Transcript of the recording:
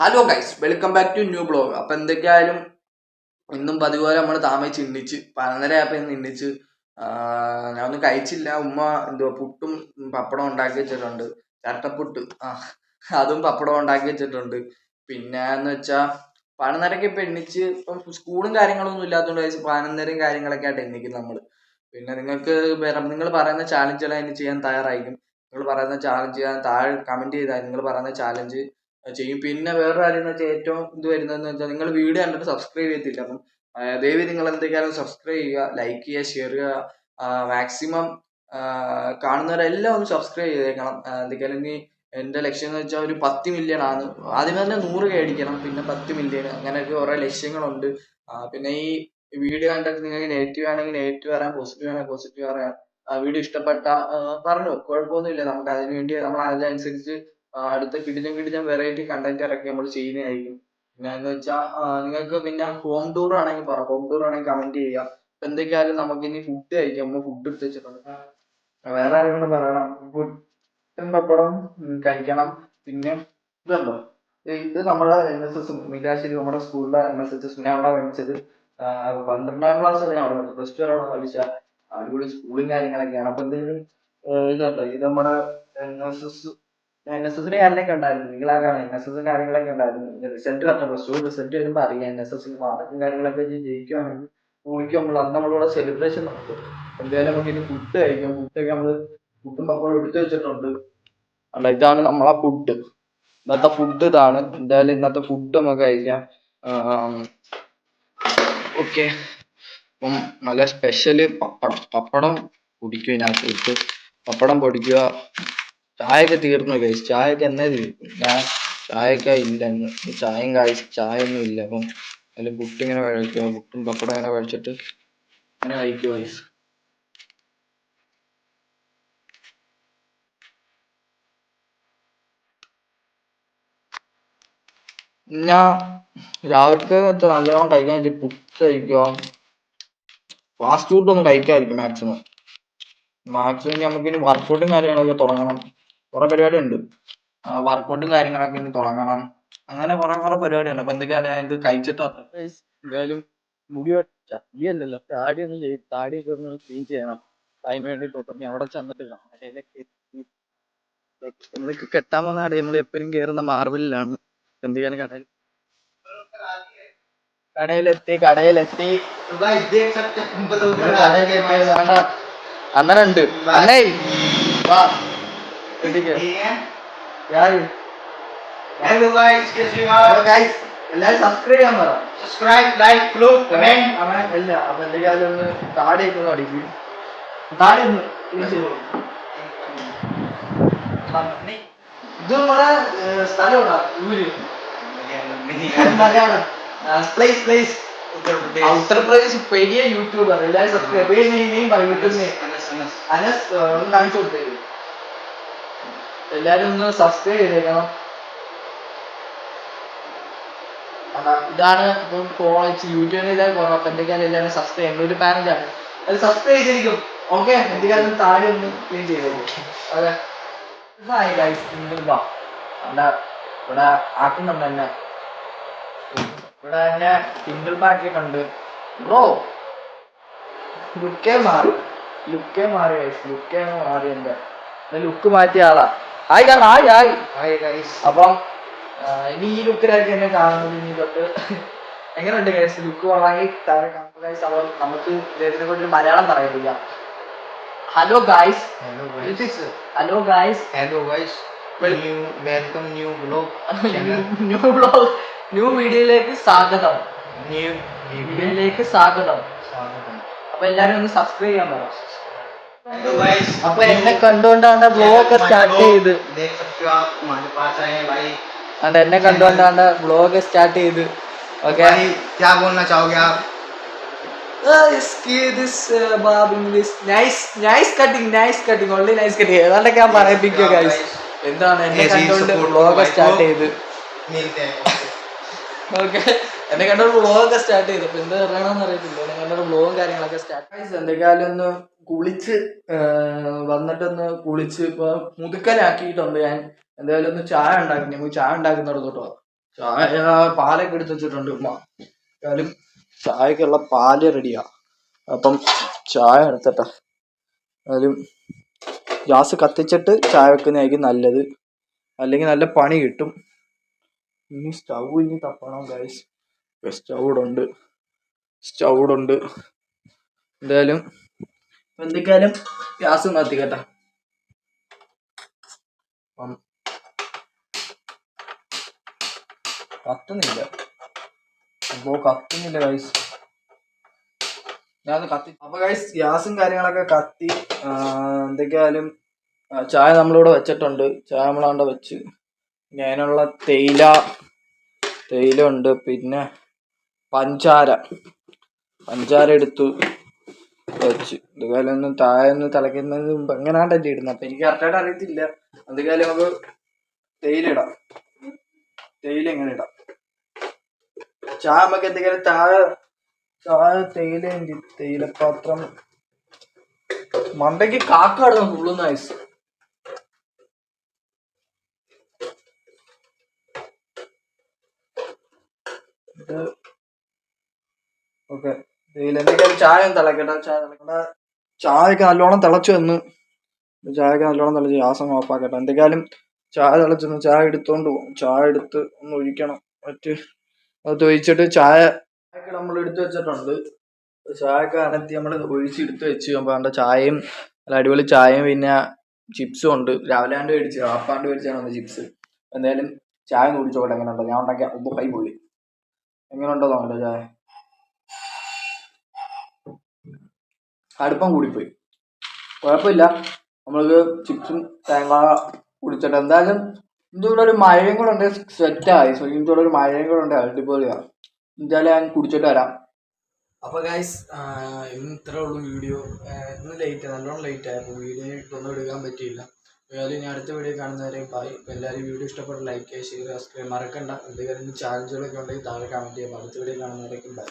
Hello guys welcome back to new blog അപ്പൊ എന്തൊക്കെയായാലും ഇന്നും പതിപോലെ നമ്മൾ താമസിച്ച് ഇണ്ണിച്ച് പതിനൊന്നര ആയപ്പോ ഇന്ന് ഇണ്ണിച്ച് ഞാൻ ഒന്നും കഴിച്ചില്ല. ഉമ്മ എന്തുവാ പുട്ടും പപ്പടം ഉണ്ടാക്കി വെച്ചിട്ടുണ്ട്. ചട്ടപ്പുട്ട്. ആ അതും പപ്പടം ഉണ്ടാക്കി വെച്ചിട്ടുണ്ട്. പിന്നെ എന്ന് വെച്ചാ പതിനൊന്നരക്ക് ഇപ്പൊ എണ്ണിച്ച് ഇപ്പം സ്കൂളും കാര്യങ്ങളൊന്നും ഇല്ലാത്തതുകൊണ്ട് കഴിച്ച് പതിനൊന്നരയും കാര്യങ്ങളൊക്കെ ആയിട്ട് എണ്ണിക്കും നമ്മൾ. പിന്നെ നിങ്ങൾക്ക് നിങ്ങൾ പറയുന്ന ചാലഞ്ചുകൾ അതിന് ചെയ്യാൻ തയ്യാറായിരിക്കും. നിങ്ങൾ പറയുന്ന ചാലഞ്ച് ചെയ്യാൻ താഴെ കമന്റ് ചെയ്താൽ നിങ്ങൾ പറയുന്ന ചാലഞ്ച് ചെയ്യും. പിന്നെ വേറൊരു കാര്യം എന്ന് വെച്ചാൽ ഏറ്റവും ഇത് വരുന്നതെന്ന് വെച്ചാൽ നിങ്ങൾ വീഡിയോ കണ്ടിട്ട് സബ്സ്ക്രൈബ് ചെയ്തില്ല അപ്പം ദയവ് നിങ്ങൾ എന്തൊക്കെയാലും സബ്സ്ക്രൈബ് ചെയ്യുക ലൈക്ക് ചെയ്യുക ഷെയർ ചെയ്യുക മാക്സിമം കാണുന്നവരെല്ലാം ഒന്ന് സബ്സ്ക്രൈബ് ചെയ്തേക്കണം. എന്തൊക്കെയാലും ഇനി എന്റെ ലക്ഷ്യം എന്ന് വെച്ചാൽ ഒരു പത്ത് മില്യൺ ആണ്. ആദ്യം തന്നെ നൂറ് കെ അടിക്കണം പിന്നെ പത്ത് മില്യൺ അങ്ങനെയൊക്കെ കുറേ ലക്ഷ്യങ്ങളുണ്ട്. പിന്നെ ഈ വീഡിയോ കണ്ടിട്ട് നിങ്ങൾക്ക് നെഗറ്റീവ് ആണെങ്കിൽ നെഗറ്റീവ് പറയാം പോസിറ്റീവ് ആണെങ്കിൽ പോസിറ്റീവ് പറയാം. വീഡിയോ ഇഷ്ടപ്പെട്ട പറഞ്ഞു. കുഴപ്പമൊന്നുമില്ല. നമുക്ക് അതിനുവേണ്ടി നമ്മൾ അതിനനുസരിച്ച് അടുത്ത കിടിലം കിടിലം വെറൈറ്റി കണ്ടന്റ് ഇറക്കി നമ്മൾ ചെയ്യുന്നതായിരിക്കും. പിന്നെ എന്ന് വെച്ചാൽ നിങ്ങൾക്ക് പിന്നെ ഹോം ടൂർ ആണെങ്കിൽ പറ ഹോം ടൂർ ആണെങ്കിൽ കമന്റ് ചെയ്യുക എന്തൊക്കെയായാലും നമുക്ക് ഇനി ഫുഡ് കഴിക്കാം. നമ്മൾ ഫുഡ് എടുത്ത് വെച്ചിട്ടുണ്ട്. വേറെ ആരെങ്കിലും പറയണം. ഫുഡ് പപ്പടം കഴിക്കണം. പിന്നെ ഇതുണ്ടോ? ഇത് നമ്മുടെ എൻ എസ് എസ് നമ്മുടെ സ്കൂളിലെ എൻ എസ് എസ് ഞാൻ അവിടെ പഠിച്ചത് പന്ത്രണ്ടാം ക്ലാസ് വരെ അവിടെ പ്ലസ് ടു അവിടെ പഠിച്ച അടിപൊളി സ്കൂളും കാര്യങ്ങളൊക്കെയാണ്. അപ്പൊ എന്തെങ്കിലും ഇതുണ്ടോ? ഇത് നമ്മുടെ N S S N S എസിന്റെ കാര്യങ്ങളൊക്കെ ഉണ്ടായിരുന്നു. നിങ്ങളാകാണ് എൻ എസ് എസ് കാര്യങ്ങളൊക്കെ ഉണ്ടായിരുന്നു. റിസൾട്ട് പറഞ്ഞു പ്ലസ് ടു റിസൾട്ട് വരുമ്പോൾ അറിയാം എൻ എസ് എസ് മാർക്കും കാര്യങ്ങളൊക്കെ ജയിക്കുകയാണെങ്കിൽ നമ്മൾ അന്ന് നമ്മളിവിടെ സെലിബ്രേഷൻ നടത്തും. എന്തായാലും നമുക്ക് ഇനി ഫുഡ് കഴിക്കാം. ഫുഡൊക്കെ നമ്മൾ ഫുഡും പപ്പടം എടുത്തു വെച്ചിട്ടുണ്ട്. അല്ല ഇതാണ് നമ്മളെ ഫുഡ് ഇന്നത്തെ ഫുഡ് ഇതാണ്. എന്തായാലും ഇന്നത്തെ ഫുഡ് നമുക്ക് കഴിക്കാം. ഓക്കെ. അപ്പം നല്ല സ്പെഷ്യൽ പപ്പടം പപ്പടം പൊടിക്കും ഇതിനകത്ത്. പപ്പടം പൊടിക്കുക. ചായയൊക്കെ തീർന്നു കഴിച്ച് ചായയൊക്കെ എന്നേ തീർക്കും ഞാൻ ചായയൊക്കെ ഇല്ല ഇന്ന്. ചായയും കഴിച്ച് ചായയൊന്നും ഇല്ല. അപ്പം അതിൽ പുട്ടിങ്ങനെ കഴിക്കുക പുട്ടും പപ്പടം ഇങ്ങനെ കഴിച്ചിട്ട് അങ്ങനെ കഴിക്കുക guys. ഞാൻ രാവിലത്തെ നല്ലോണം കഴിക്കാൻ വേണ്ടി പുട്ട് കഴിക്കുക ഫാസ്റ്റ് ഫുഡ് ഒന്നും കഴിക്കാതിരിക്കും മാക്സിമം മാക്സിമം നമുക്ക് ഇനി വർക്കൗട്ടും കാര്യങ്ങളൊക്കെ തുടങ്ങണം. കുറെ പരിപാടി ഉണ്ട് വർക്കൗട്ടും കാര്യങ്ങളൊക്കെ ഇനി തുടങ്ങണം. അങ്ങനെ കുറെ കുറെ പരിപാടിയുണ്ട്. അപ്പൊ എന്തൊക്കെയാ ഞാൻ ഇത് കഴിച്ചിട്ട്? വരാം. എന്തായാലും മുടി ചടിയല്ലല്ലോ താടി ഒന്ന് ചെയ്ത് താടിയൊക്കെ ഒന്ന് ക്ലീൻ ചെയ്യണം. അതിന് വേണ്ടിട്ട് ഇനി അവിടെ ചെന്നിട്ടില്ല. നമ്മൾ കെട്ടാൻ വന്ന കടയിൽ നമ്മൾ എപ്പോഴും കേറുന്ന മാർബിളിലാണ് എന്ത് ചെയ്യാൻ കടയിൽ? കടയിലെത്തി കടയിലെത്തി. ഉണ്ട്. അണ്ണേ വാ. ഇടിക്ക്. है यार you Hello are guys, എല്ലാരും സബ്സ്ക്രൈബ് ചെയ്യാൻ പറ. Subscribe, like, follow, comment. അവൻ ഇല്ല അപ്പൊ എന്തെങ്കിലും ഒന്ന് താടിയൊക്കെ ഒന്ന് അടിക്കും. താടി ഒന്ന് ഇത് നമ്മുടെ ഏർ, സ്ഥലം എവിടാ? ഊര്. മലയാളം. പ്ലേസ് പ്ലേസ് ഉത്തർപ്രദേശ് പെരിയ യൂട്യൂബർ എല്ലാവരും സബ്സ്ക്രൈബ് പേര് പറയും അനസ് കാണിച്ചു കൊടുത്തേക്ക് എല്ലാരും ഒന്ന് സബ്സ്ക്രൈബ് ചെയ്തേക്കണം. ഇതാണ് ഇപ്പം കോളേജ് യൂട്യൂബിൽ ഇതായി എന്തൊക്കെയാണ് എല്ലാവരും സബ്സ്ക്രൈബ് ചെയ്യുന്നത്? ഒരു പാനലാണ് അത് സബ്സ്ക്രൈബ് ചെയ്തിരിക്കും. ഓക്കെ എന്തൊക്കെയാണ് താഴെ ഒന്ന് ക്ലീൻ ചെയ്തേക്കും അതെ. ഹായ് ഗൈസ് ഇവിടെ ആക്കുന്നുണ്ട് എന്നെ ഇവിടെ എന്നെ സിംഗിൾ ബാക്കിയിട്ടുണ്ട് ബ്രോ ലുക്കേ മാറി. ലുക്കേ മാറി ലുക്കേ മാറി എന്റെ ലുക്ക് മാറ്റിയ ആളാ. ഹായ് കാണാം ഹായ് ഹായ്. ഹായ് ഗൈസ് അപ്പം ഇനി ഈ ലുക്കിലായിരിക്കും എന്നെ കാണുന്നത്. ഇനി തൊട്ട് എങ്ങനെയുണ്ട് ഗൈസ് ലുക്ക് കൊള്ളാമെങ്കിൽ താഴെ ഗൈസ് അപ്പോൾ നമുക്ക് ഇതിനെ കുറിച്ച് മലയാളം പറയുന്നില്ല hello guys hello guys hello guys Hello guys. New welcome new vlog channel. New blog new വീഡിയോയിലേക്ക് സ്വാഗതം. New video. വീഡിയോയിലേക്ക് സ്വാഗതം. സ്വാഗതം. അപ്പൊ എല്ലാരും ഒന്ന് സബ്സ്ക്രൈബ് ചെയ്യാൻ പറ. Hello guys. അപ്പൊ എന്നെ കണ്ടുകൊണ്ടാണ് ബ്ലോഗ് സ്റ്റാർട്ട് ചെയ്ത്. അത് എന്നെ കണ്ടുകൊണ്ടാണ് ബ്ലോഗ് സ്റ്റാർട്ട് ചെയ്ത്. ഓക്കെ എന്തൊക്കെ ഞാൻ പറയിപ്പിക്കുക ഗൈസ് എന്താണ് എന്നെ കണ്ടുകൊണ്ട് ബ്ലോഗ് സ്റ്റാർട്ട് ചെയ്ത്? ഓക്കെ എന്നെ കണ്ടൊരു വ്ളോഗൊക്കെ സ്റ്റാർട്ട് ചെയ്തു. അപ്പൊ എന്ത് പറയണമെന്ന് അറിയത്തില്ല. എന്നെ കാര്യങ്ങളൊക്കെ സ്റ്റാർട്ട് എന്തൊക്കെയാലും ഒന്ന് കുളിച്ച് വന്നിട്ടൊന്ന് കുളിച്ച് ഇപ്പൊ മുതുക്കനാക്കിയിട്ടുണ്ട് ഞാൻ. എന്തായാലും ഒന്ന് ചായ ഉണ്ടാക്കി നമുക്ക് ചായ ഉണ്ടാക്കുന്നിടത്തോട്ടോ ചായ പാലൊക്കെ എടുത്ത് വെച്ചിട്ടുണ്ട് ഉമ്മ. എന്തായാലും ചായക്കുള്ള പാൽ റെഡിയാ. അപ്പം ചായ എടുത്തട്ടെ എന്തായാലും ഗ്യാസ് കത്തിച്ചിട്ട് ചായ വെക്കുന്നതായിരിക്കും നല്ലത്. അല്ലെങ്കിൽ നല്ല പണി കിട്ടും. ഇനി സ്റ്റൗ ഇനി തപ്പണം ഗൈസ് സ്റ്റൗ ഉണ്ട് സ്റ്റൗ ഉണ്ട് എന്തായാലും എന്തൊക്കെയായാലും ഗ്യാസ് കത്തിക്കട്ടെ അപ്പം കത്തുന്നില്ല. അപ്പോ കത്തുന്നില്ല ഗൈസ് ഞാൻ കത്തി അപ്പൊ ഗൈസ് ഗ്യാസും കാര്യങ്ങളൊക്കെ കത്തി. എന്തൊക്കെയാലും ചായ നമ്മളിവിടെ വെച്ചിട്ടുണ്ട്. ചായ നമ്മളവിടെ വെച്ച്. ഞാനുള്ള തേയില തേയില ഉണ്ട് പിന്നെ പഞ്ചാര. പഞ്ചാര എടുത്തു. വെച്ച്. എന്തുകാലം ഒന്ന് താഴെ ഒന്ന് തിളയ്ക്കുന്നതിന് മുമ്പ് എങ്ങനെയാണ്ടല്ലേ ഇടുന്നത് അപ്പൊ എനിക്ക് കറക്റ്റായിട്ട് അറിയത്തില്ല. അതുകാലം നമുക്ക് തേയില ഇടാം. തേയില എങ്ങനെ ഇടാം? ചായ നമുക്ക് എന്തെങ്കിലും താഴെ ചായ തേയില ഉണ്ട്. തേയിലപാത്രം. മണ്ടയ്ക്ക് കാക്കാടുന്ന ഫുള്ള് നൈസ് ഓക്കെ ചായ നല്ലോണം തിളച്ചു എന്ന്. ചായക്ക് നല്ലോണം തിളച്ച് ഗ്യാസം ഓഫാക്കട്ടെ എന്തെങ്കിലും ചായ തിളച്ചെന്ന് ചായ എടുത്തോണ്ട് പോകും ചായ എടുത്ത് ഒന്ന് ഒഴിക്കണം. മറ്റ് അത് ഒഴിച്ചിട്ട് ചായ നമ്മൾ എടുത്തു വെച്ചിട്ടുണ്ട്. ചായക്ക് അനത്തി നമ്മൾ ഒഴിച്ചെടുത്ത് വെച്ച് അപ്പോൾ അതിന്റെ ചായയും നല്ല അടിപൊളി ചായയും പിന്നെ ചിപ്സും ഉണ്ട്. രാവിലെ ആണ്ട് മേടിച്ച് ആപ്പാണ്ട് മേടിച്ചാണ് വന്നത് ചിപ്സ്. എന്തായാലും ചായ ഒന്ന് കുടിച്ചോട്ടെ എങ്ങനെ ഉണ്ടോ ഞാൻ ഉണ്ടാക്കിയ ഉപ്പ് കൈ പൊള്ളി. എങ്ങനെ ഉണ്ടോ നോക്കട്ടെ ചായ? കടുപ്പം കൂടിപ്പോയി. കുഴപ്പമില്ല. നമ്മൾക്ക് ചിപ്സും തേങ്ങ കുടിച്ചിട്ട് എന്തായാലും ഇതിന്റെ ഒരു മഴയും കൂടെ ഉണ്ട്. സെറ്റായി സോ ഇതിന്റെ ഒരു മഴയും കൂടെ ഉണ്ട്. അടിപൊളിയാണ് എന്തായാലും ഞാൻ കുടിച്ചിട്ട് വരാം. അപ്പോൾ ഗൈസ് ഇന്ന് ഇത്രേ ഉള്ളൂ വീഡിയോ ഇന്ന് ലേറ്റ് നല്ലോണം ലേറ്റ് ആയപ്പോൾ വീഡിയോ ഒന്നും എടുക്കാൻ പറ്റിയില്ല. ഏതായാലും ഇനി അടുത്ത വീഡിയോ കാണുന്നവരെ ബൈ അപ്പോൾ എല്ലാവരും വീഡിയോ ഇഷ്ടപ്പെട്ട ലൈക്ക് ചെയ്യുക സബ്സ്ക്രൈബ് മറക്കണ്ട. എന്തെങ്കിലും ചാലഞ്ചുകളൊക്കെ ഉണ്ടെങ്കിൽ താഴെ കമന്റ് ചെയ്യാം. അടുത്ത വീഡിയോ കാണുന്നവരേക്കും ബൈ